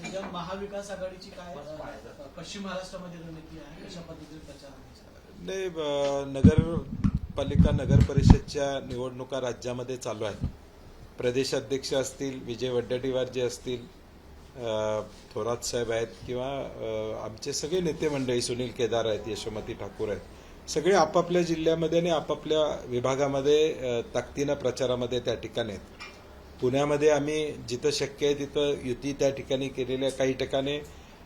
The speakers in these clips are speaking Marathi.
सध्या महाविकास आघाडीची काय पश्चिम महाराष्ट्रामध्ये रणनीती आहे? कशा पद्धतीने प्रचार नाही नगरपालिका नगर परिषदच्या निवडणुका राज्यामध्ये चालू आहेत. प्रदेश अध्यक्ष असतील विजय वड्डेटीवार जे असतील थोरात साहेब आहेत किंवा आमचे सगळे नेते मंडळी सुनील केदार आहेत यशोमती ठाकूर आहेत. सगळे आपापल्या जिल्ह्यामध्ये आणि आपापल्या विभागामध्ये ताकदीनं प्रचारामध्ये त्या ठिकाणी आहेत. पुण्यामध्ये आम्ही जिथं शक्य आहे तिथं युती त्या ठिकाणी केलेल्या आहे. काही ठिकाणी.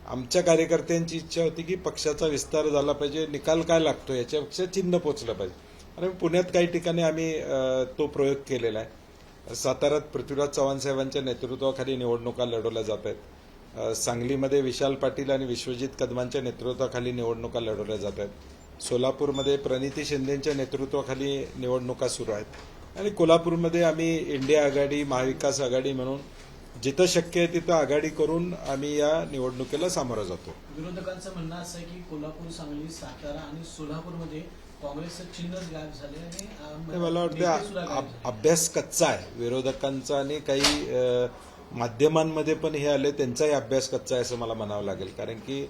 आमच्या कार्यकर्त्यांची इच्छा होती की पक्षाचा विस्तार झाला पाहिजे निकाल काय लागतो याच्यापेक्षा चिन्ह पोचलं पाहिजे. आणि पुण्यात काही ठिकाणी आम्ही तो प्रयोग केलेला आहे. साताऱ्यात पृथ्वीराज चव्हाण साहेबांच्या नेतृत्वाखाली निवडणुका लढवल्या जात आहेत. सांगलीमध्ये विशाल पाटील आणि विश्वजित कदमांच्या नेतृत्वाखाली निवडणुका लढवल्या जात आहेत. सोलापूरमध्ये प्रणिती शिंदेच्या नेतृत्वाखाली निवडणुका सुरू आहेत. आणि कोल्हापूरमध्ये आम्ही इंडिया आघाडी महाविकास आघाडी म्हणून जिथं शक्य आहे तिथं आघाडी करून आम्ही या निवडणुकीला सामोरं जातो. विरोधकांचं म्हणणं असं आहे की कोल्हापूर सांगली सातारा आणि सोलापूरमध्ये काँग्रेसचं चिन्हच गायब झाले आणि अ, नाही, मला वाटतं. अभ्यास कच्चा आहे. विरोधकांचा आणि काही माध्यमांमध्ये पण हे आले त्यांचाही अभ्यास कच्चा आहे असं मला म्हणावं लागेल. कारण की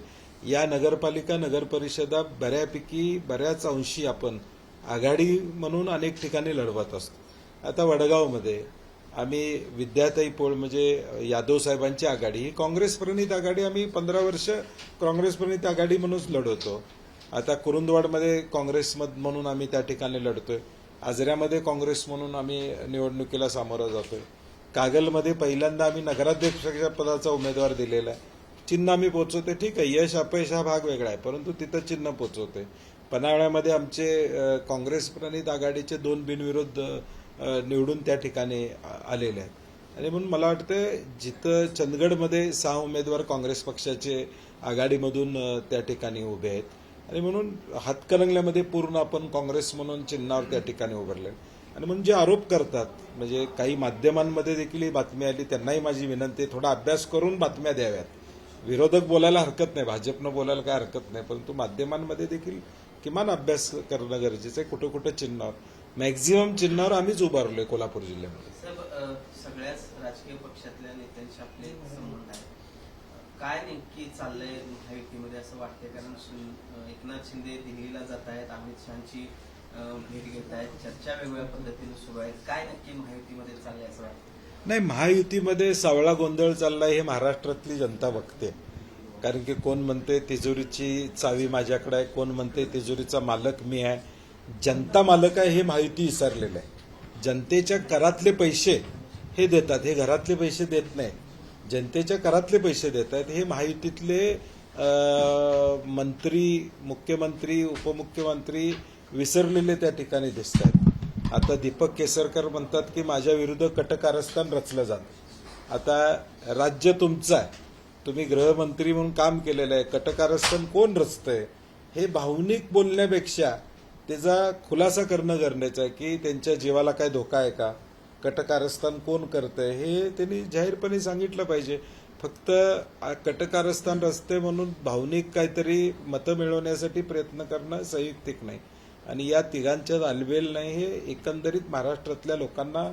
या नगरपालिका नगर परिषदा बऱ्यापैकी बऱ्याच अंशी आपण आघाडी म्हणून अनेक ठिकाणी लढवत असतो. आता वडगावमध्ये आम्ही विद्याताई पोळ म्हणजे यादव साहेबांची आघाडी ही काँग्रेस प्रणित आघाडी आम्ही पंधरा वर्ष काँग्रेस प्रणित आघाडी म्हणूनच लढवतो. आता कुरुंदवाडमध्ये काँग्रेस म्हणून आम्ही त्या ठिकाणी लढतोय. आजऱ्यामध्ये काँग्रेस म्हणून आम्ही निवडणुकीला सामोरा जातोय. कागलमध्ये पहिल्यांदा आम्ही नगराध्यक्षाच्या पदाचा उमेदवार दिलेला आहे. चिन्ह आम्ही पोचवते ठीक आहे यश अपयश हा भाग वेगळा आहे परंतु तिथं चिन्ह पोचवते पन्हाळ्यामध्ये आमचे काँग्रेस प्रणित आघाडीचे दोन बिनविरोध निवडून त्या ठिकाणी आलेले आहेत. आणि म्हणून मला वाटतं जिथं चंदगडमध्ये सहा उमेदवार काँग्रेस पक्षाचे आघाडीमधून त्या ठिकाणी उभे आहेत. आणि म्हणून हातकणंगल्यामध्ये पूर्ण आपण काँग्रेस म्हणून चिन्हावर त्या ठिकाणी उभारले. आणि म्हणून जे आरोप करतात म्हणजे काही माध्यमांमध्ये देखील ही बातमी आली त्यांनाही माझी विनंती आहे थोडा अभ्यास करून बातम्या द्याव्यात. विरोधक बोलायला हरकत नाही भाजपनं बोलायला काय हरकत नाही परंतु माध्यमांमध्ये देखील किमान अभ्यास करणं गरजेचं आहे. कुठं कुठं चिन्हावर. मॅक्झिमम चिन्हावर आम्हीच उभारलोय कोल्हापूर जिल्ह्यामध्ये. सगळ्याच राजकीय पक्षातल्या नेत्यांशी आपले संबंध आहेत काय नेमकी चाललंय महायुतीमध्ये असं वाटतंय? कारण एकनाथ शिंदे दिल्लीला जात आहेत अमित शहाची भेट घेत आहेत चर्चा वेगवेगळ्या पद्धतीने सुरू आहेत. काय नक्की महायुतीमध्ये चाललंय असं वाटतं नाही महायुतीमध्ये सावळा गोंधळ चाललाय हे महाराष्ट्रातली जनता बघते. कारण की कोण म्हणते तिजोरीची चावी माझ्याकडे आहे कोण म्हणते तिजोरीचा मालक मी आहे. जनता मालक आहे हे माहिती विसरलेलं आहे. जनतेच्या करातले पैसे हे देतात हे घरातले पैसे देत नाही. जनतेच्या करातले पैसे देत आहेत हे महायुतीतले मंत्री मुख्यमंत्री उपमुख्यमंत्री विसरलेले त्या ठिकाणी दिसत आहेत. आता दीपक केसरकर म्हणतात की माझ्या विरुद्ध कटकारस्थान रचलं जात. आता राज्य तुमचं आहे. तुम्ही गृहमंत्री म्हणून काम केलेलं आहे कटकारस्थान कोण रचतंय? हे भावनिक बोलण्यापेक्षा त्याचा खुलासा करणं गरजेचं आहे की त्यांच्या जीवाला काय धोका आहे का? कटकारस्थान कोण करतंय? हे त्यांनी जाहीरपणे सांगितलं पाहिजे. फक्त कटकारस्थान रस्ते म्हणून भावनिक काहीतरी मतं मिळवण्यासाठी प्रयत्न करणं संयुक्तिक नाही. आणि या तिघांच्या अलबेल नाही हे एकंदरीत महाराष्ट्रातल्या लोकांना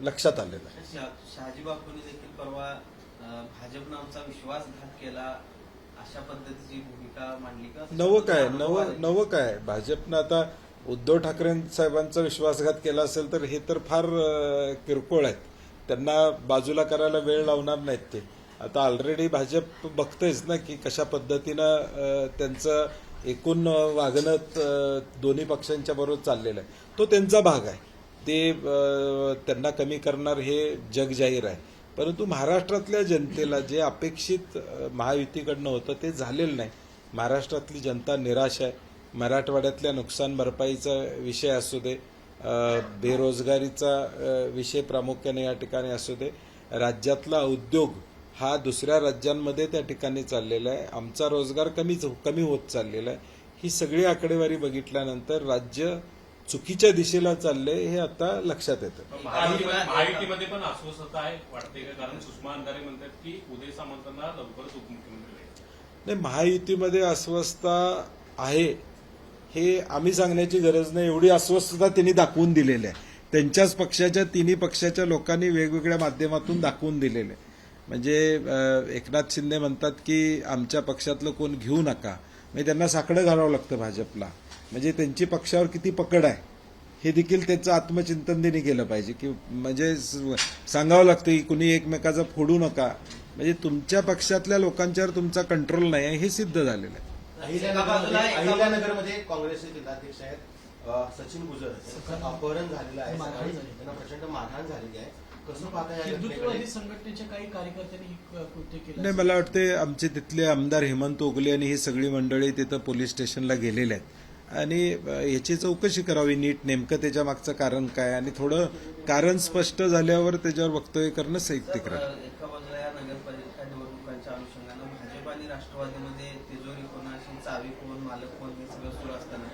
लक्षात आलेलं आहे. शहाजी बापूंनी देखील परवा भाजपनं आमचा विश्वासघात केला अशा पद्धतीची भूमिका मांडली का? नवं काय? नवं नवं काय? भाजपनं आता उद्धव ठाकरे साहेबांचा विश्वासघात केला असेल तर हे तर फार किरकोळ आहेत. त्यांना बाजूला करायला वेळ लावणार नाहीत ते. आता ऑलरेडी भाजप बघतेच ना की कशा पद्धतीनं त्यांचं एकूण वागणं दोन्ही पक्षांच्या बरोबर चाललेलं आहे. तो त्यांचा भाग आहे. ते त्यांना कमी करणार हे जग जाहीर आहे. परंतु महाराष्ट्रातल्या जनतेला जे अपेक्षित महायुतीकडनं होतं ते झालेलं नाही. महाराष्ट्रातली जनता निराश आहे. मराठवाड्यातल्या नुकसान भरपाईचा विषय असू दे बेरोजगारीचा विषय प्रामुख्याने या ठिकाणी असू दे. राज्यातला उद्योग हा दुसऱ्या राज्यांमध्ये त्या ठिकाणी चाललेला आहे. आमचा रोजगार कमीच कमी होत चाललेला आहे. ही सगळी आकडेवारी बघितल्यानंतर राज्य चुकीच्या दिशेला चाललंय हे आता लक्षात येतं. महायुतीमध्ये पण अस्वस्थता आहे वाटते का? कारण सुषमा अंधारे म्हणतात की उदय सामंतांना लवकरच उपमुख्यमंत्री नाही महायुतीमध्ये अस्वस्थता आहे हे आम्ही सांगण्याची गरज नाही. एवढी अस्वस्थता त्यांनी दाखवून दिलेली आहे. त्यांच्याच पक्षाच्या तिन्ही पक्षाच्या लोकांनी वेगवेगळ्या माध्यमातून दाखवून दिलेले आहे. म्हणजे एकनाथ शिंदे म्हणतात की आमच्या पक्षातलं कोण घेऊ नका. म्हणजे त्यांना साकडं घालावं लागतं भाजपला. म्हणजे त्यांची पक्षावर किती पकड आहे हे देखील त्याचं आत्मचिंतन त्यांनी केलं पाहिजे. की म्हणजे सांगावं लागतं की कुणी एकमेकाचं फोडू नका. म्हणजे तुमच्या पक्षातल्या लोकांच्यावर तुमचा कंट्रोल नाही आहे हे सिद्ध झालेलं आहे. अहिल्यानगरमध्ये काँग्रेसचे जिल्हाध्यक्ष आहेत सचिन गुजर अपहरण झालेलं आहे. त्यांना प्रचंड मारहाण झालेली आहे. कसं पाहता या हिंदुत्ववादी घटनेकडे संघटनेच्या काही कार्यकर्त्यांनी ही क- कृत्य केलं नाही मला वाटते आमचे तिथले आमदार हेमंत ओगले आणि ही सगळी मंडळी तिथं पोलीस स्टेशनला गेलेले आहेत. आणि याची चौकशी करावी नीट नेमकं त्याच्या मागचं कारण काय आणि थोडं कारण स्पष्ट झाल्यावर त्याच्यावर वक्तव्य करणं संयुक्तिक राहील. तर एका बाजूला या नगरपालिका निवडणुकांच्या अनुषंगानं भाजप आणि राष्ट्रवादीमध्ये तिजोरी कोण चावी कोण मालक कोण हे सगळं सुरू असताना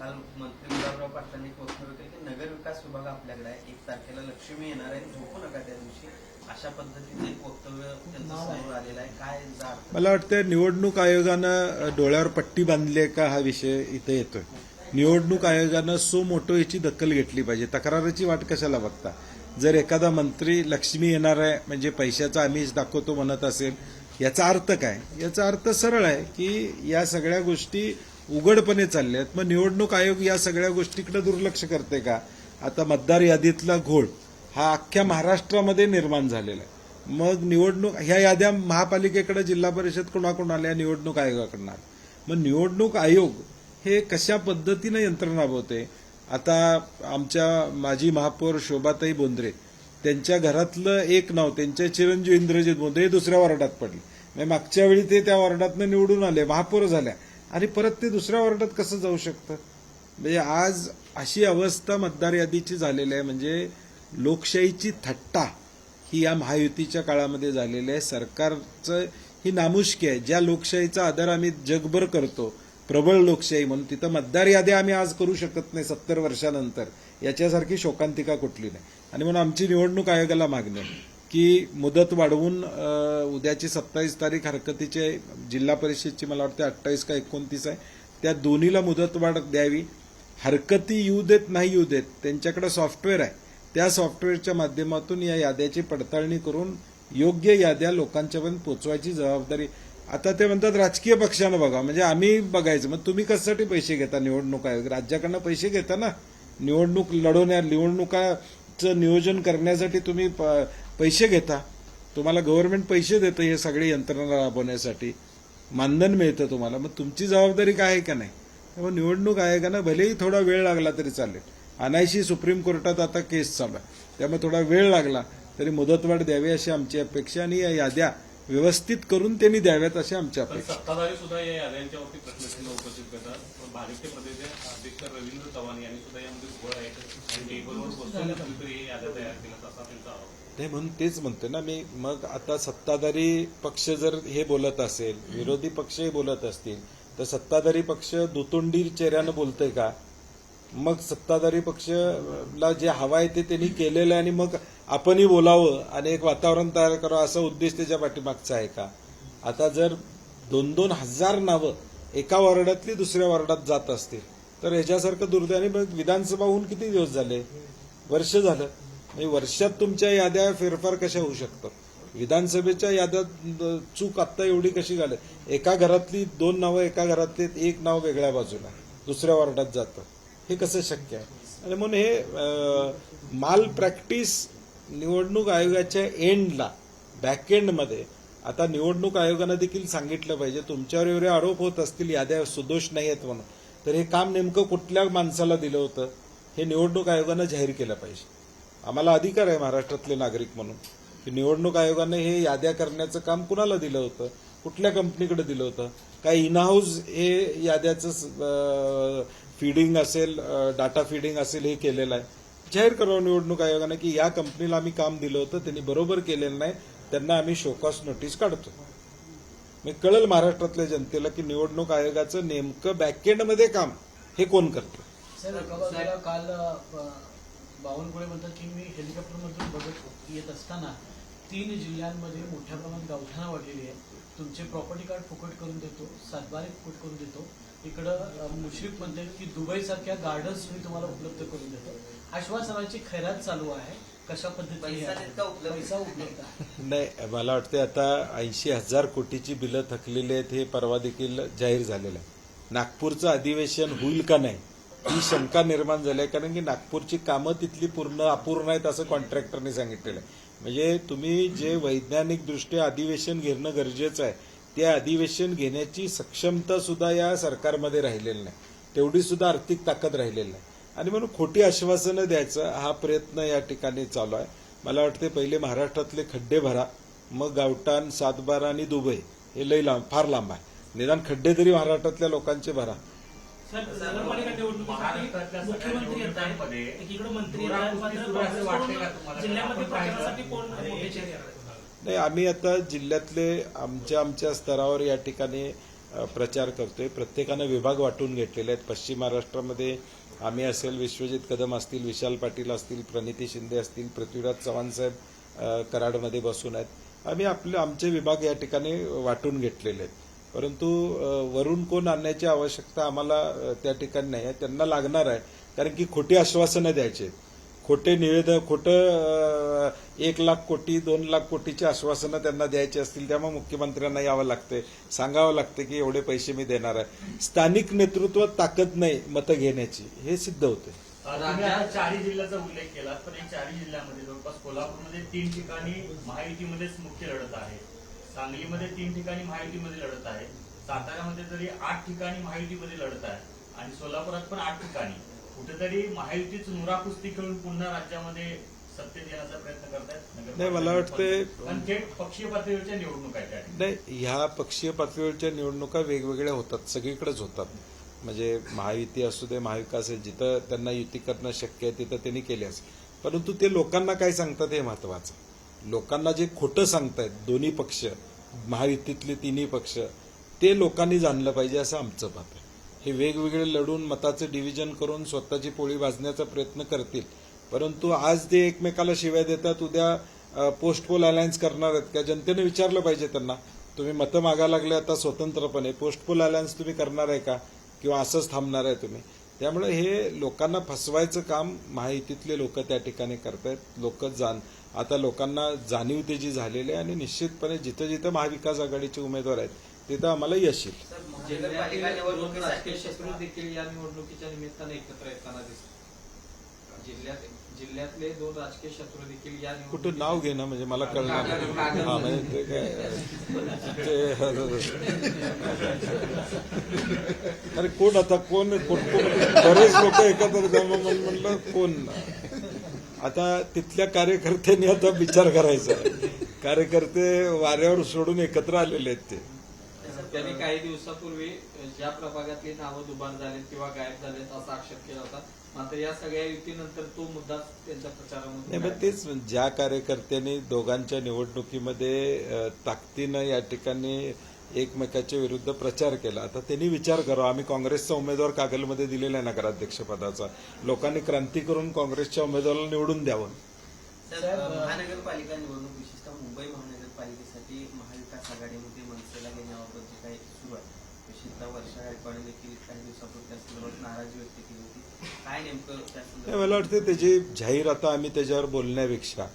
काल मंत्री गुलाबराव पाटलांनी एक होते की नगर विकास विभाग आपल्याकडे आहे. एक तारखेला लक्ष्मी येणार आहे. झोपू नका त्या दिवशी. अशा पद्धतीचे वक्तव्य त्यांचं समोर आलेलं आहे. काय जाड मला वाटतं निवडणूक आयोगानं डोळ्यावर पट्टी बांधली आहे का हा विषय इथे येतोय. निवडणूक आयोगानं सो मोठो याची दखल घेतली पाहिजे. तक्राराची वाट कशाला बघता? जर एखादा मंत्री लक्ष्मी येणार आहे म्हणजे पैशाचा आमिष दाखवतो म्हणत असेल याचा अर्थ काय? याचा अर्थ सरळ आहे की या सगळ्या गोष्टी उघडपणे चालले आहेत मग निवडणूक आयोग या सगळ्या गोष्टीकडे दुर्लक्ष करते का? आता मतदार यादीतला घोळ हा अख्ख्या महाराष्ट्रामध्ये निर्माण झालेला आहे. मग निवडणूक ह्या याद्या महापालिकेकडे जिल्हा परिषद कोणाकडून आल्या? निवडणूक आयोगाकडून आल्या. मग निवडणूक आयोग हे कशा पद्धतीनं यंत्रणा राबवते? आता आमच्या माजी महापौर शोभाताई बोंद्रे त्यांच्या घरातलं एक नाव त्यांचे चिरंजीव इंद्रजित बोंद्रे हे दुसऱ्या वॉर्डात पडले. म्हणजे मागच्या वेळी ते त्या वॉर्डातनं निवडून आले महापौर झाल्या. आणि परत ते दुसऱ्या वॉर्डात कसं जाऊ शकतं? म्हणजे आज अशी अवस्था मतदार यादीची झालेली आहे. म्हणजे लोकशाहीची थट्टा ही या महायुतीच्या काळामध्ये झालेली आहे. सरकारचं ही नामुष्की आहे. ज्या लोकशाहीचा आदर आम्ही जगभर करतो प्रबळ लोकशाही म्हणून तिथं मतदार याद्या आम्ही आज करू शकत नाही सत्तर वर्षानंतर. याच्यासारखी शोकांतिका कुठली नाही. आणि म्हणून आमची निवडणूक आयोगाला मागणी आहे. की मुदत वाढवून उद्याची सत्तावीस तारीख हरकतीचे जिल्हा परिषदची मला वाटते अठ्ठावीस का एकोणतीस आहे. त्या दोन्हीला मुदतवाढ द्यावी. हरकती येऊ देत नाही येऊ देत त्यांच्याकडे सॉफ्टवेअर आहे. त्या सॉफ्टवेअरच्या माध्यमातून या याद्याची पडताळणी करून योग्य याद्या लोकांच्यापर्यंत पोचवायची जबाबदारी. आता ते म्हणतात राजकीय पक्षानं बघा म्हणजे आम्ही बघायचं मग तुम्ही कशासाठी पैसे घेता निवडणूक आयोग? राज्याकडनं पैसे घेता ना. निवडणूक लढवण्या निवडणुकाचं नियोजन करण्यासाठी तुम्ही प- पैसे घेता. तुम्हाला गव्हर्नमेंट पैसे देतं हे सगळे यंत्रणा राबवण्यासाठी. मानधन मिळतं तुम्हाला. मग तुमची जबाबदारी काय आहे का नाही? त्यामुळे निवडणूक आयोगानं भलेही थोडा वेळ लागला तरी चालेल. अनायशी सुप्रीम कोर्टात आता केस चालू आहे. त्यामुळे थोडा वेळ लागला तरी मुदतवाढ द्यावी अशी आमची अपेक्षा आणि या याद्या व्यवस्थित करून त्यांनी द्याव्यात अशी आमची पण अपेक्षा. सत्ताधारी सुद्धा या याद्यांच्यावरती प्रश्नचिन्ह उपस्थित करतात. भाजपचे प्रदेश अध्यक्ष रवींद्र चव्हाण यांनी सुद्धा यामध्ये घोळ आहे आणि टेबलवर हे याद्या तयार केल्यात असा त्यांचा आरोप. नाही म्हणून तेच म्हणतो ना मी. मग आता सत्ताधारी पक्ष जर हे बोलत असेल विरोधी पक्षही बोलत असतील तर सत्ताधारी पक्ष दुतोंडी चेहऱ्यानं बोलतंय का? मग सत्ताधारी पक्षला जे हवा आहे ते त्यांनी केलेलं आहे आणि मग आपणही बोलावं आणि एक वातावरण तयार करावं असा उद्देश त्याच्या पाठीमागचा आहे का? आता जर दोन दोन हजार नावं एका वॉर्डातली दुसऱ्या वॉर्डात जात असतील तर ह्याच्यासारखं दुर्दैवाने मग विधानसभा होऊन किती दिवस झाले? वर्ष झालं. म्हणजे वर्षात तुमच्या याद्या फेरफार कशा होऊ शकतात विधानसभेच्या याद्यात चूक आत्ता एवढी कशी झाली? एका घरातली दोन नावं एका घरातली एक नाव वेगळ्या बाजूला दुसऱ्या वॉर्डात जातं. हे कसं शक्य आहे? आणि म्हणून हे माल प्रॅक्टिस निवडणूक आयोगाच्या एंडला बॅक एंडमध्ये आता निवडणूक आयोगानं देखील सांगितलं पाहिजे. तुमच्यावर एवढे आरोप होत असतील याद्या सुदोष नाही आहेत म्हणून. तर हे काम नेमकं कुठल्या माणसाला दिलं होतं हे निवडणूक आयोगानं जाहीर केलं पाहिजे. आम्हाला अधिकार आहे महाराष्ट्रातले नागरिक म्हणून. की निवडणूक आयोगानं हे याद्या करण्याचं काम कुणाला दिलं होतं? कुठल्या कंपनीकडे दिलं होतं? काय इनहाऊस हे याद्याचं फीडिंग असेल डाटा फीडिंग असेल हे केलेलं आहे. जाहीर करावं निवडणूक आयोगानं की या कंपनीला आम्ही काम दिलं होतं त्यांनी बरोबर केलेलं नाही त्यांना आम्ही शोकास नोटीस काढतो. मी कळेल महाराष्ट्रातल्या जनतेला की निवडणूक आयोगाचं नेमकं बॅकएंडमध्ये काम हे कोण करतं? काल बावनकुळे म्हणतात की मी हेलिकॉप्टरमधून बघत येत असताना तीन जिल्ह्यांमध्ये मोठ्या प्रमाणात गावठाणा वाढलेली आहे. तुमचे प्रॉपर्टी कार्ड फुकट करून देतो सातबारे फुकट करून देतो. इकडं मुश्रीफ म्हणते की दुबई सारख्या गार्डन्स मी तुम्हाला उपलब्ध करून देतो. आश्वासनाची खैरात चालू आहे. कशा पद्धतीने उपलब्ध नाही मला वाटते आता ऐंशी हजार कोटीची बिलं थकलेली आहेत हे परवा देखील जाहीर झालेलं आहे. नागपूरचं अधिवेशन होईल का नाही ही शंका निर्माण झाली आहे. कारण की नागपूरची कामं तिथली पूर्ण अपूर्ण आहेत असं कॉन्ट्रॅक्टरने सांगितलेलं आहे. म्हणजे तुम्ही जे वैज्ञानिक दृष्ट्या अधिवेशन घेणं गरजेचं आहे ते अधिवेशन घेण्याची सक्षमता सुद्धा या सरकारमध्ये राहिलेली नाही. तेवढी सुद्धा आर्थिक ताकद राहिलेली नाही. आणि म्हणून खोटी आश्वासनं द्यायचं हा प्रयत्न या ठिकाणी चालू आहे. मला वाटते पहिले महाराष्ट्रातले खड्डे भरा. मग गावठाण सातबारा आणि दुबई हे लई लांब फार लांब आहे. निदान खड्डे तरी महाराष्ट्रातल्या लोकांचे भरा. मुख्यमंत्री नाही आम्ही आता जिल्ह्यातले आमच्या आमच्या स्तरावर या ठिकाणी प्रचार करतोय. प्रत्येकानं विभाग वाटून घेतलेले आहेत. पश्चिम महाराष्ट्रामध्ये आम्ही असेल विश्वजित कदम असतील विशाल पाटील असतील प्रणिती शिंदे असतील पृथ्वीराज चव्हाण साहेब कराडमध्ये बसून आहेत. आम्ही आपले आमचे विभाग या ठिकाणी वाटून घेतलेले आहेत. परंतु वरून कोण आणण्याची आवश्यकता आम्हाला त्या ठिकाणी नाही आहे. त्यांना लागणार आहे. कारण की खोटी आश्वासनं द्यायची आहेत. खोटे निवेदन खोटं एक लाख कोटी दोन लाख कोटीची आश्वासनं त्यांना द्यायची असतील त्यामुळे मुख्यमंत्र्यांना यावं लागतंय. सांगावं लागतं की एवढे पैसे मी देणार आहे. स्थानिक नेतृत्व ताकद नाही मतं घेण्याची. हे सिद्ध होते चारही जिल्ह्याचा उल्लेख केला पण या चारही जिल्ह्यामध्ये जवळपास कोल्हापूरमध्ये तीन ठिकाणी महायुतीमध्येच मुख्य लढत आहे. सांगलीमध्ये तीन ठिकाणी महायुतीमध्ये लढत आहे. साताऱ्यामध्ये तरी आठ ठिकाणी महायुतीमध्ये लढत आहे. आणि सोलापुरात पण आठ ठिकाणी. कुठेतरी महायुतीच नुरा कुस्ती खेळून पुन्हा राज्यामध्ये सत्तेत येण्याचा प्रयत्न करतायत नाही, मला पण थेट पक्षीय पातळीवरच्या निवडणूक आहेत. नाही ह्या पक्षीय पातळीवरच्या निवडणुका वेगवेगळ्या होतात सगळीकडेच होतात. म्हणजे महायुती असू दे महाविकास जिथं त्यांना युती करणं शक्य आहे तिथं त्यांनी केली असेल परंतु ते लोकांना काय सांगतात हे महत्वाचं. लोकांना जे खोटं सांगतायत दोन्ही पक्ष महायुतीतले तिन्ही पक्ष ते लोकांनी जाणलं पाहिजे असं आमचं मत आहे. हे वेगवेगळे लढून मताचं डिव्हिजन करून स्वतःची पोळी भाजण्याचा प्रयत्न करतील. परंतु आज ते एकमेकाला शिव्या देतात उद्या पोस्ट पोल अलायन्स करणार आहेत. का जनतेने विचारलं पाहिजे त्यांना तुम्ही मतं मागायला लागले आता स्वतंत्रपणे पोस्ट पोल अलायन्स तुम्ही करणार आहे का? किंवा असंच थांबणार आहे तुम्ही? त्यामुळे हे लोकांना फसवायचं काम महायुतीतले लोक त्या ठिकाणी करतायत. लोक जाण आता लोकांना जाणीव त्याची झालेली आहे आणि निश्चितपणे जिथं जिथं महाविकास आघाडीचे उमेदवार आहेत तिथं आम्हाला यश येईल. सर, जिल्ह्यातील नगरपालिका दोन निवडणुकीसाठी राजकीय शत्रू देखील या निवडणुकीच्या निमित्ताने एकत्र येताना दिसतात जिल्ह्यात जिल्ह्यातले दोन राजकीय शत्रू देखील या कुठं नाव घे ना म्हणजे मला कळणार हा म्हणजे ते काय ते अरे कोण आता? कोण कोण कोण- बरेच लोक एकत्र जमा म्हणून म्हणलं कोण? आता तिथल्या कार्यकर्त्यांनी आता विचार करायचा. आहे. कार्यकर्ते वाऱ्यावर सोडून एकत्र आलेले आहेत ते. त्यांनी काही दिवसापूर्वी ज्या प्रभागातली नावं दुबार झालेत किंवा गायब झालेत असा आक्षेप केला होता. मात्र या सगळ्या युतीनंतर तो मुद्दा त्यांच्या प्रचारामध्ये नाही तेच ज्या कार्यकर्त्यांनी दोघांच्या निवडणुकीमध्ये ताकदीनं या ठिकाणी एकमेकाच्या विरुद्ध प्रचार केला आता त्यांनी विचार करावा आम्ही काँग्रेसचा उमेदवार कागलमध्ये दिलेला आहे नगराध्यक्षपदाचा. लोकांनी क्रांती करून काँग्रेसच्या उमेदवाराला निवडून द्यावं. महानगरपालिका निवडणूक विशेषतः मुंबई महानगरपालिकेसाठी महाविकास आघाडीमध्ये मनसेला घेण्याबाबत जे काही सुरू आहे वर्षा देखील काही दिवसापूर्वी त्या संदर्भात नाराजी व्यक्त केली होती. काय नेमकं त्या संदर्भात? मला वाटतं त्याची जाहीर आता आम्ही त्याच्यावर बोलण्यापेक्षा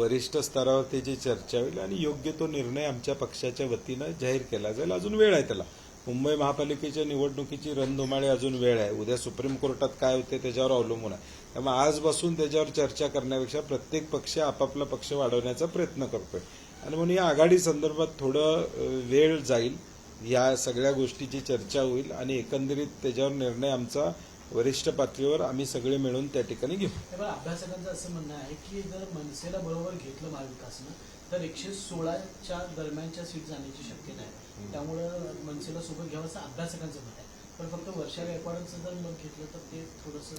वरिष्ठ स्तरावर त्याची चर्चा होईल आणि योग्य तो निर्णय आमच्या पक्षाच्या वतीनं जाहीर केला जाईल. अजून वेळ आहे त्याला. मुंबई महापालिकेच्या निवडणुकीची रणधुमाळी अजून वेळ आहे. उद्या सुप्रीम कोर्टात काय होते त्याच्यावर अवलंबून आहे. त्यामुळे आजपासून त्याच्यावर चर्चा करण्यापेक्षा प्रत्येक पक्ष आपापला पक्ष वाढवण्याचा प्रयत्न करतोय. आणि म्हणून या आघाडी संदर्भात थोडं वेळ जाईल. या सगळ्या गोष्टीची चर्चा होईल आणि एकंदरीत त्याच्यावर निर्णय आमचा वरिष्ठ पातळीवर आम्ही सगळे मिळून त्या ठिकाणी घेऊ. अभ्यासकांचं असं म्हणणं आहे की जर मनसेला बरोबर घेतलं महाविकासनं तर एकशे सोळाच्या दरम्यानच्या सीट जाण्याची शक्यता आहे. त्यामुळं मनसेला सोबत घ्यावं असं अभ्यासकांचं मत आहे. पण फक्त वर्षा गायकवाडांचं जर मत घेतलं तर ते थोडंसं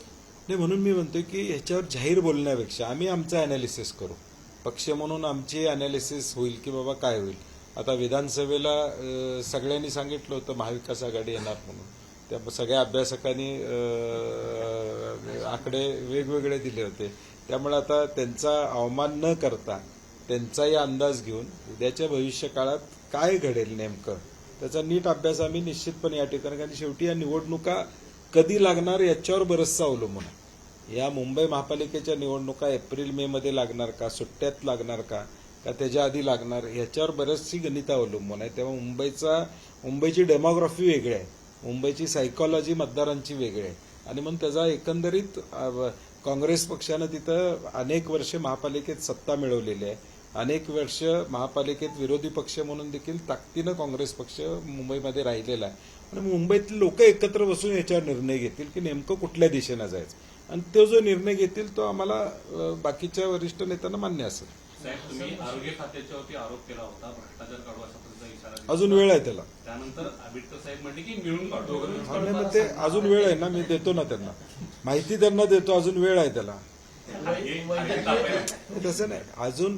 नाही म्हणून मी म्हणतोय की ह्याच्यावर जाहीर बोलण्यापेक्षा आम्ही आमचं अनालिसिस करू. पक्ष म्हणून आमची अनालिसिस होईल की बाबा काय होईल? आता विधानसभेला सगळ्यांनी सांगितलं होतं महाविकास आघाडी येणार म्हणून. त्या सगळ्या अभ्यासकांनी आकडे वेगवेगळे दिले होते. त्यामुळे आता त्यांचा अवमान न करता त्यांचाही अंदाज घेऊन उद्याच्या भविष्य काळात काय घडेल नेमकं त्याचा नीट अभ्यास आम्ही निश्चितपणे या ठिकाणी कारण शेवटी या निवडणुका कधी लागणार याच्यावर बरंचसं अवलंबून आहे. या मुंबई महापालिकेच्या निवडणुका एप्रिल मे मध्ये लागणार का सुट्ट्यात लागणार का का त्याच्या आधी लागणार? ह्याच्यावर बऱ्याचशी गणितं अवलंबून आहे. तेव्हा मुंबईचा मुंबईची डेमोग्राफी वेगळी आहे. मुंबईची सायकॉलॉजी मतदारांची वेगळी आहे. आणि म्हणून त्याचा एकंदरीत काँग्रेस पक्षानं तिथं अनेक वर्ष महापालिकेत सत्ता मिळवलेली आहे. अनेक वर्ष महापालिकेत विरोधी पक्ष म्हणून देखील ताकदीनं काँग्रेस पक्ष मुंबईमध्ये राहिलेला आहे. आणि मुंबईतले लोक एकत्र बसून याच्यावर निर्णय घेतील की नेमकं कुठल्या दिशेनं जायचं. आणि तो जो निर्णय घेतील तो आम्हाला बाकीच्या वरिष्ठ नेत्यांना मान्य असेल. साहेब तुम्ही आरोग्य खात्याच्यावरती आरोप केला होता भ्रष्टाचार काढू असा तुमचा इशारा दिला. अजून वेळ आहे त्याला. त्यानंतर आंबेडकर साहेब म्हणले की मिळून काढू. नाही, मग ते अजून वेळ आहे ना मी देतो ना त्यांना. माहिती त्यांना देतो अजून वेळ आहे त्याला. हे आणखी ताप. आहे. नाही, तसं नाही. अजून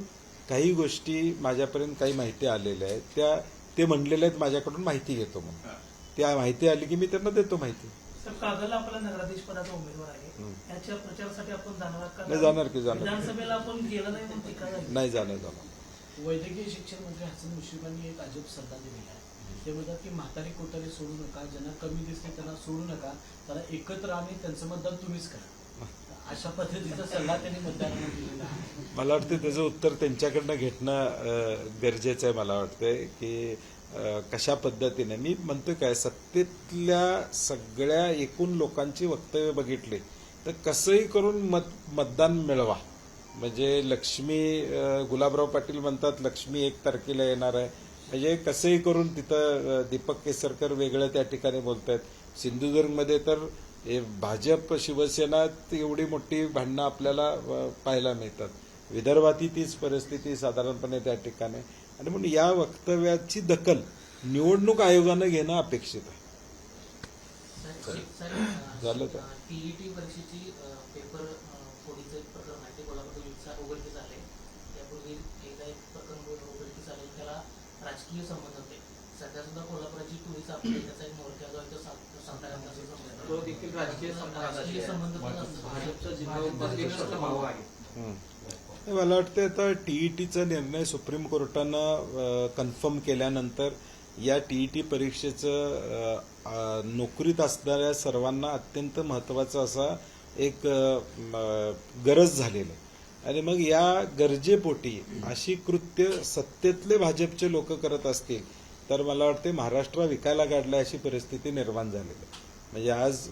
काही गोष्टी माझ्यापर्यंत काही माहिती आलेल्या आहेत. त्या ते म्हणलेल्या आहेत माझ्याकडून माहिती घेतो मग हा. त्या माहिती आली की मी त्यांना देतो माहिती. सर कागलला आपला नगराधीश पदाचा उमेदवार आहे. याच्या प्रचारासाठी आपण जाणार आहात का? नाही, जाणार की जाणार. विधानसभेला आपण गेलं नाही म्हणून टीका झाली नाही जाणार जाणार वैद्यकीय शिक्षण मंत्री हसन मुश्रीफांनी एक अजब सल्ला दिलेला आहे ते म्हणतात की म्हातारी कोतारी सोडू नका ज्यांना कमी दिसते त्यांना सोडू नका त्याला एकत्र आणि त्यांचं मतदान तुम्हीच करा अशा पद्धतीचा सल्ला त्यांनी मतदारांना दिलेला आहे मला वाटतं त्याचं उत्तर त्यांच्याकडनं घेणं अं, गरजेचं आहे मला वाटतंय की कशा पद्धतीने? मी म्हणतोय काय सत्तेतल्या सगळ्या एकूण लोकांची वक्तव्य बघितली. तर कसंही करून मत मतदान मिळवा. म्हणजे लक्ष्मी गुलाबराव पाटील म्हणतात लक्ष्मी एक तारखेला येणार आहे. म्हणजे कसंही करून तिथं दीपक केसरकर वेगळं त्या ठिकाणी बोलत आहेत सिंधुदुर्गमध्ये तर हे भाजप शिवसेना एवढी मोठी भांडणं आपल्याला पाहायला मिळतात. विदर्भातही तीच परिस्थिती साधारणपणे त्या ठिकाणी. आणि म्हणून या वक्तव्याची दखल निवडणूक आयोगानं घेणं अपेक्षित आहे झालं का? टीईटी परीक्षेची अ, पेपर फोडीचं प्रकरण आहे ते कोल्हापूर उघडकीस आले त्यापूर्वी एकदा एक प्रकरण उघड- उघडकीस आले त्याला राजकीय संबंध होते सध्या सुद्धा कोल्हापुराची टोळी आपली त्याचा एक मोर्चा जो आहे तो. देखील राजकीय. संबंध. भाजपचा जिल्हा उपाध्यक्ष भाऊ आहे मला वाटतं आता टीईटीचा निर्णय सुप्रीम कोर्टानं कन्फर्म केल्यानंतर या टीईटी परीक्षेचं नोकरीत असणाऱ्या सर्वांना अत्यंत महत्त्वाचा असा एक गरज झालेली आहे. आणि मग या गरजेपोटी अशी कृत्य सत्तेतले भाजपचे लोक करत असतील तर मला वाटते महाराष्ट्र विकायला काढलाय अशी परिस्थिती निर्माण झालेली आहे. म्हणजे आज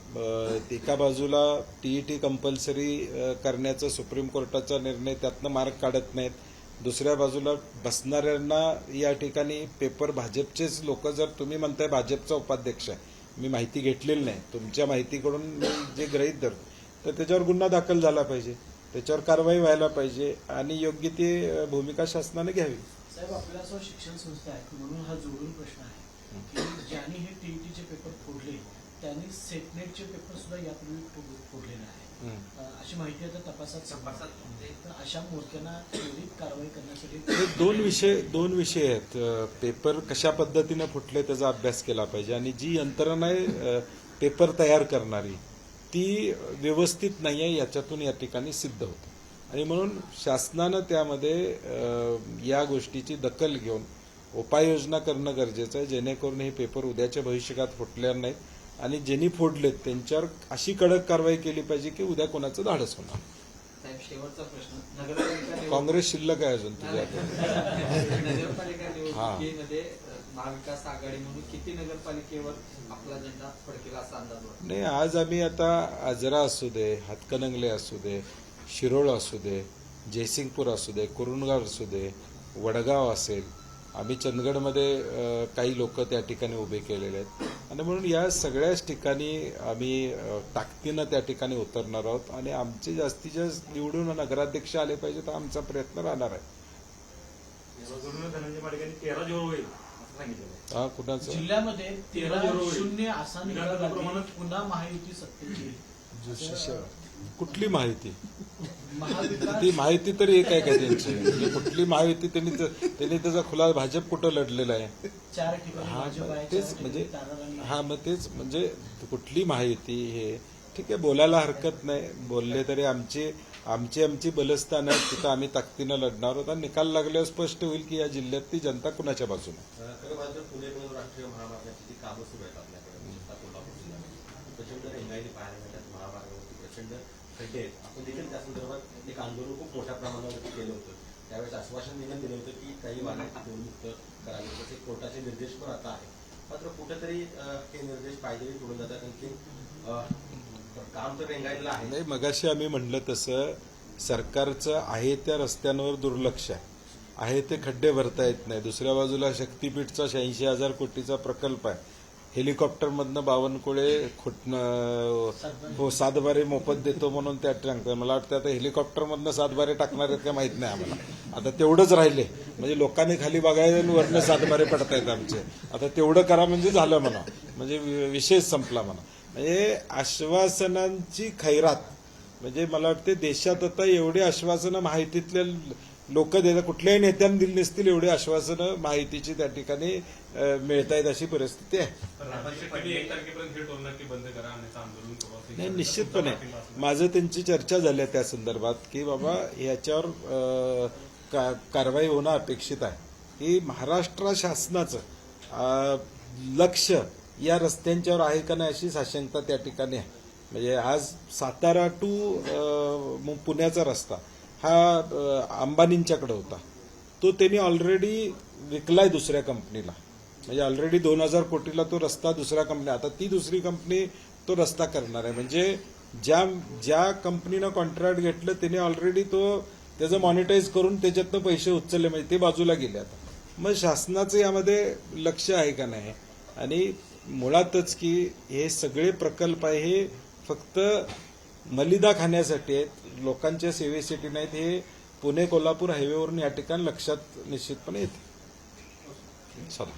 एका बाजूला टीईटी कंपल्सरी करण्याचा सुप्रीम कोर्टाचा निर्णय त्यातनं मार्ग काढत नाहीत. दुसऱ्या बाजूला बसणाऱ्यांना या ठिकाणी पेपर भाजपचेच लोक जर तुम्ही म्हणताय भाजपचा उपाध्यक्ष आहे. मी माहिती घेतलेली नाही. तुमच्या माहितीकडून मी जे गृहीत धरतो तर त्याच्यावर गुन्हा दाखल झाला पाहिजे. त्याच्यावर कारवाई व्हायला पाहिजे आणि योग्य ती भूमिका शासनाने घ्यावी. साहेब आपल्यासह शिक्षण संस्था आहे म्हणून हा जोडून प्रश्न आहे की ज्यांनी हे टीईटीचे पेपर फोडले त्यांनी सेटनेटचे पेपर सुद्धा यापूर्वी फोडलेले आहे हं. अशी माहिती आता तपासात तपासात समजते. तर अशा मोर्चांना त्वरित कारवाई करण्यासाठी दोन विषय दोन विषय आहेत. पेपर कशा पद्धतीनं फुटले त्याचा अभ्यास केला पाहिजे आणि जी यंत्रणा आहे पेपर तयार करणारी ती व्यवस्थित नाही आहे याच्यातून या ठिकाणी सिद्ध होतं. आणि म्हणून शासनानं त्यामध्ये या गोष्टीची दखल घेऊन उपाययोजना करणं गरजेचं आहे. जेणेकरून हे पेपर उद्याच्या भविष्यकाळात फुटणार नाहीत. आणि ज्यांनी फोडलेत त्यांच्यावर अशी कडक कारवाई केली पाहिजे की उद्या कोणाचं धाडस होणार? काँग्रेस शिल्लक आहे अजून तुझ्या अ, महाविकास आघाडी म्हणून किती नगरपालिकेवर आपला झेंडा फडकेल असा अंदाज नाही आज आम्ही आता आजरा असू दे हातकणंगले असू दे शिरोळ असू दे जयसिंगपूर असू दे कुरुंदगाव असू दे वडगाव असेल आम्ही चंदगडमध्ये काही लोक त्या ठिकाणी उभे केलेले आहेत. आणि म्हणून या सगळ्याच ठिकाणी आम्ही ताकदीनं त्या ठिकाणी उतरणार आहोत. आणि आमचे जास्तीत जास्त निवडून नगराध्यक्ष आले पाहिजे तर आमचा प्रयत्न राहणार आहे. यावरून धनंजय माडिकांनी तेरा जोर होईल असं सांगितलं हा कुणाचं जिल्ह्यामध्ये तेरा शून्य असा पुन्हा महायुती असं कुठली माहिती? ती माहिती तरी एक आहे का त्यांची? म्हणजे कुठली माहिती त्यांनी तर- त्यांनी त्याचा खुला भाजप कुठं लढलेला आहे? चार ठिकाणी हा तेच म्हणजे. हा मग तेच म्हणजे कुठली माहिती हे? ठीक आहे बोलायला हरकत नाही. बोलले तरी आमची आमची आमची बलस्थान आहेत. तिथं आम्ही ताकदीनं लढणार आहोत. आणि निकाल लागल्यावर स्पष्ट होईल की या जिल्ह्यातली जनता कुणाच्या बाजूने? पुणे राष्ट्रीय महामार्गाची जी कामं सुरू आहेत आपल्याकडे. प्रचंड खड्डे आहेत. आपण देखील त्या संदर्भात एक आंदोलन खूप मोठ्या प्रमाणावरती केलं होतं. त्यावेळेस आश्वासन देखील दिलं होतं की काही वाहनांची निवडमुक्त करावी. तसे कोर्टाचे निर्देश पण आता आहेत. मात्र कुठेतरी हे निर्देश पायदळी तोडून जातात. आणखी काम तर रेंगायला आहे. नाही मगाशी आम्ही म्हणलं तसं सरकारचं आहे त्या रस्त्यांवर दुर्लक्ष आहे. आहे ते खड्डे भरता येत नाही. दुसऱ्या बाजूला शक्तीपीठचा शहाऐंशी हजार कोटीचा प्रकल्प आहे. हेलिकॉप्टरमधनं बावनकुळे खुटणं हो सातबारे मोफत देतो म्हणून त्या टाकतात मला वाटतं आता हेलिकॉप्टरमधनं सातबारे टाकणार आहेत का माहीत नाही आम्हाला. आता तेवढंच राहिले. म्हणजे लोकांनी खाली बघायला आणि वरनं सातबारे पडतायत आमचे. आता तेवढं करा म्हणजे झालं म्हणा. म्हणजे वि- विषय संपला म्हणा. म्हणजे आश्वासनांची खैरात. म्हणजे मला वाटते देशात आता एवढे आश्वासनं माहितीतल्या लोक देतात कुठल्याही नेत्यांनी दिली नसतील एवढी आश्वासनं माहितीची त्या ठिकाणी मिळत आहेत अशी परिस्थिती आहे. नाही निश्चितपणे. माझं त्यांची चर्चा झाली आहे त्या संदर्भात की बाबा याच्यावर का- कारवाई होणं अपेक्षित आहे. की महाराष्ट्र शासनाचं लक्ष या रस्त्यांच्यावर आहे का नाही अशी साशंकता त्या ठिकाणी आहे. म्हणजे आज सातारा टू पुण्याचा रस्ता हा अंबानींच्याकडे होता. तो त्यांनी ऑलरेडी विकलाय दुसऱ्या कंपनीला म्हणजे ऑलरेडी दोन हजार कोटीला तो रस्ता दुसऱ्या कंपनी आता ती दुसरी कंपनी तो रस्ता करणार आहे. म्हणजे ज्या ज्या कंपनीनं कॉन्ट्रॅक्ट घेतलं त्याने ऑलरेडी तो त्याचं मॉनिटाईज करून त्याच्यातनं पैसे उचलले. म्हणजे ते बाजूला गेले आता. मग शासनाचं यामध्ये लक्ष आहे का नाही? आणि मुळातच की हे सगळे प्रकल्प आहे हे फक्त मलिदा खाण्यासाठी आहेत. लोकांच्या सेवेसाठी नाहीत हे पुणे कोल्हापूर हायवेवरून या ठिकाणी लक्षात निश्चितपणे येते. चला.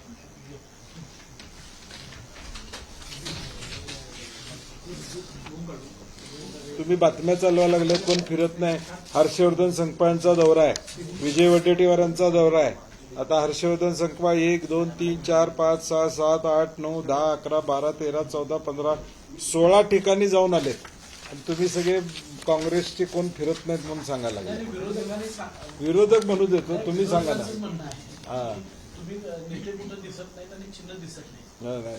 तुम्ही बातम्या चालवा लागल्या कोण फिरत नाही. हर्षवर्धन संकपांचा दौरा आहे. विजय वडेटीवारांचा दौरा आहे. आता हर्षवर्धन संकपा एक दोन तीन चार पाच सहा सात आठ नऊ दहा अकरा बारा तेरा चौदा पंधरा सोळा ठिकाणी जाऊन आले आणि तुम्ही सगळे काँग्रेसचे कोण फिरत नाहीत म्हणून सांगायला लागले. विरोधक म्हणू देतो तुम्ही सांगा ना. हा. नाही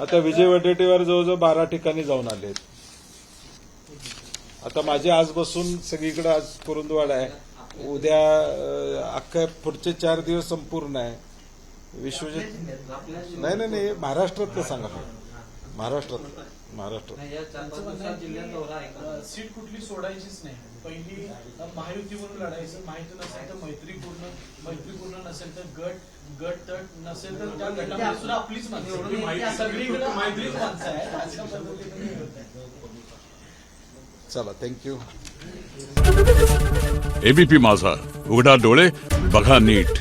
आता विजय वडेट्टीवार जवळजवळ बारा ठिकाणी जाऊन आले आता माझे आज बसून सगळीकडे आज कुरुंदवाड आहे. उद्या अं, अख्खा पुढचे चार दिवस संपूर्ण आहे. विश्वजित नाही नाही नाही महाराष्ट्रातलं सांगा. महाराष्ट्रात. अ, सीट कुठली सोडायचीच नाही. पहिली अ, महायुतीवरून लढायचं. माहिती नसेल तर मैत्रीपूर्ण मैत्रीपूर्ण नसेल तर गट गट तट नसेल तर त्या गटामध्ये सुद्धा आपलीच माणसं माहिती- सगळीकडे मैत्रीच माणसं आहेत. अशा पद्धतीने हे होत आहे. चला थँक्यू एबीपी माझा. उघडा डोळे बघा नीट.